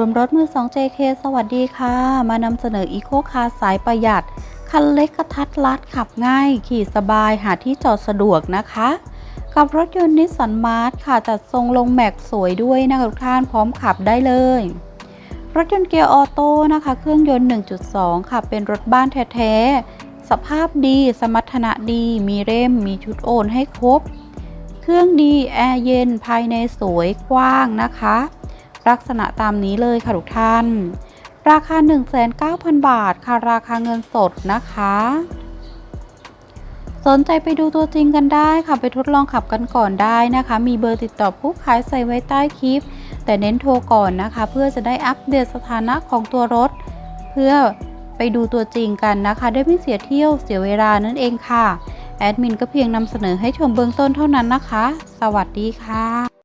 รวมรถมือ 2 JK สวัสดีค่ะ มานำเสนออีโคคาร์สายประหยัด คันเล็กกระทัดรัดขับง่าย ขี่สบายหาที่จอดสะดวกนะคะ กับรถยนต์นิสสันมาร์ทค่ะ จัดทรงลงแม็กสวยด้วยนะคะทุกท่านพร้อมขับได้เลย รถยนต์เกียร์ออโต้นะคะ เครื่องยนต์ 1.2 ค่ะ เป็นรถบ้านแท้ๆ สภาพดี สมรรถนะดี มีเร่ม มีชุดโอนให้ครบ เครื่องดี แอร์เย็น ภายในสวยกว้างนะคะ ลักษณะตามนี้เลยค่ะทุกท่าน ราคา 1,900 บาทค่ะราคาเงินสดนะคะ สนใจไปดูตัวจริงกันได้ค่ะไปทดลองขับกันก่อนได้นะคะ มีเบอร์ติดต่อผู้ขายใส่ไว้ใต้คลิป แต่เน้นโทรก่อนนะคะ เพื่อจะได้อัปเดตสถานะของตัวรถ เพื่อไปดูตัวจริงกันนะคะ ได้ไม่เสียเที่ยวเสียเวลานั่นเองค่ะแอดมินก็เพียงนำเสนอให้ชมเบื้องต้นเท่านั้นนะคะ สวัสดีค่ะ